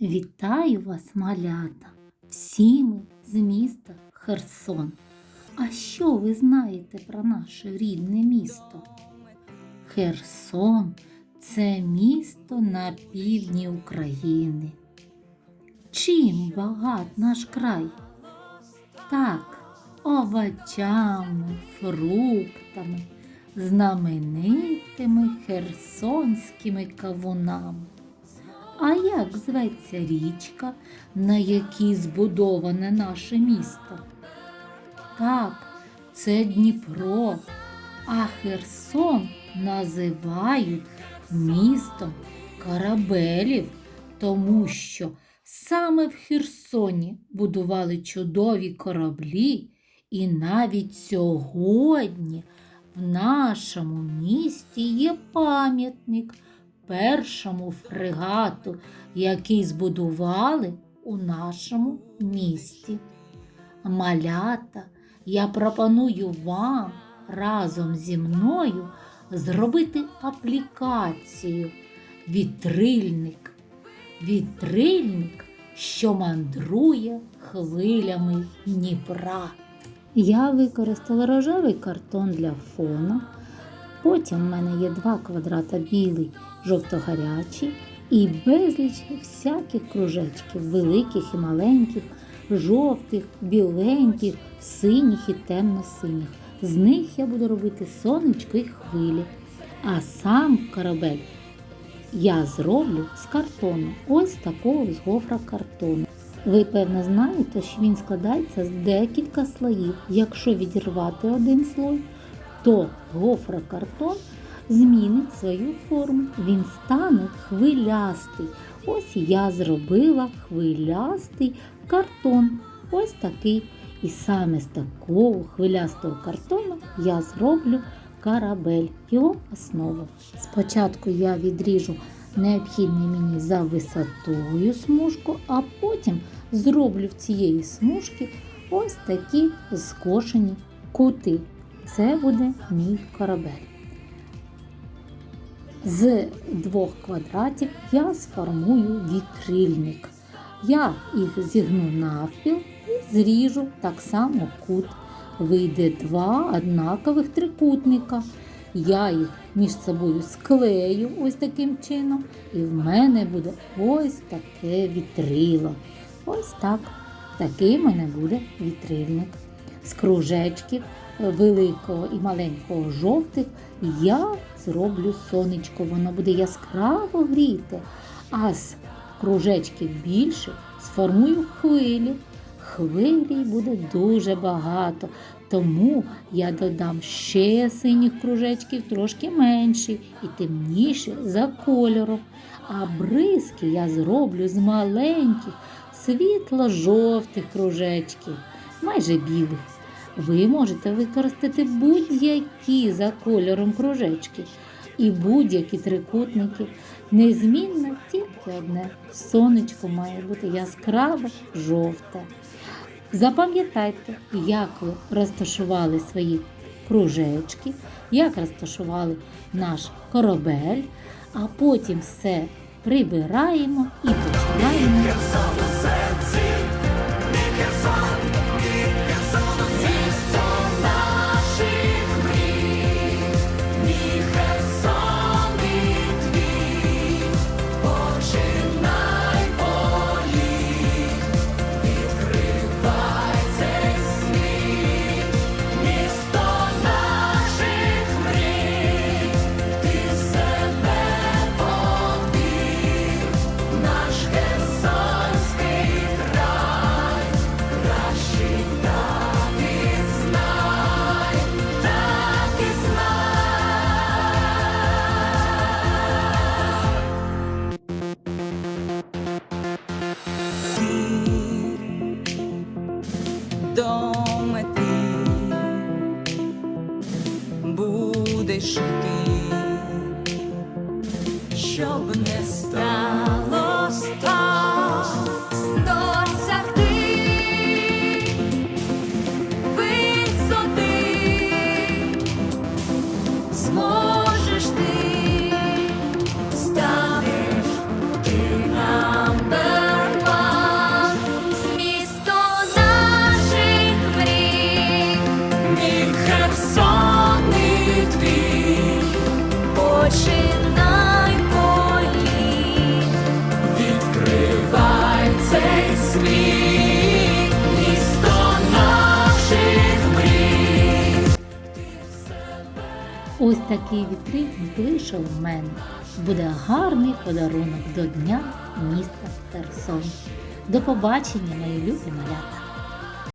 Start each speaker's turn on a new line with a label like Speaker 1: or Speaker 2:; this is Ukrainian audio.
Speaker 1: Вітаю вас, малята! Всі ми з міста Херсон. А що ви знаєте про наше рідне місто? Херсон це місто на півдні України. Чим багат наш край? Так, овочами, фруктами, знаменитими херсонськими кавунами. А як зветься річка, на якій збудоване наше місто? Так, це Дніпро, а Херсон називають містом корабелів, тому що саме в Херсоні будували чудові кораблі, і навіть сьогодні в нашому місті є пам'ятник першому фрегату, який збудували у нашому місті. Малята, я пропоную вам разом зі мною зробити аплікацію Вітрильник. Вітрильник, що мандрує хвилями Дніпра. Я використала рожевий картон для фона. Потім в мене є два квадрата білий, жовто-гарячий і безліч всяких кружечків, великих і маленьких, жовтих, біленьких, синіх і темно-синіх. З них я буду робити сонечко і хвилі. А сам корабель я зроблю з картону, ось такого з гофра картону. Ви, певно, знаєте, що він складається з декілька слоїв. Якщо відірвати один слой, то гофрокартон змінить свою форму. Він стане хвилястий. Ось я зробила хвилястий картон. Ось такий. І саме з такого хвилястого картону я зроблю корабель, його основу. Спочатку я відріжу необхідний мені за висотою смужку, а потім зроблю в цієї смужки ось такі скошені кути. Це буде мій корабель. З двох квадратів я сформую вітрильник. Я їх зігну навпіл і зріжу так само кут. Вийде два однакових трикутника. Я їх між собою склею ось таким чином, і в мене буде ось таке вітрило. Ось так. Такий в мене буде вітрильник. З кружечків великого і маленького жовтих я зроблю сонечко. Воно буде яскраво гріти. А з кружечків більше сформую хвилі. Хвилі буде дуже багато, тому я додам ще синіх кружечків, трошки менші і темніші за кольором. А бризки я зроблю з маленьких, світло-жовтих кружечків, майже білих. Ви можете використати будь-які за кольором кружечки і будь-які трикутники. Незмінно тільки одне. Сонечко має бути яскраво жовте. Запам'ятайте, як ви розташували свої кружечки, як розташували наш корабель, а потім все прибираємо і починаємо.
Speaker 2: Щоб не сталося
Speaker 1: Ось такий вітрик вийшов в мене. Буде гарний подарунок до Дня міста Херсон. До побачення, мої любі малята!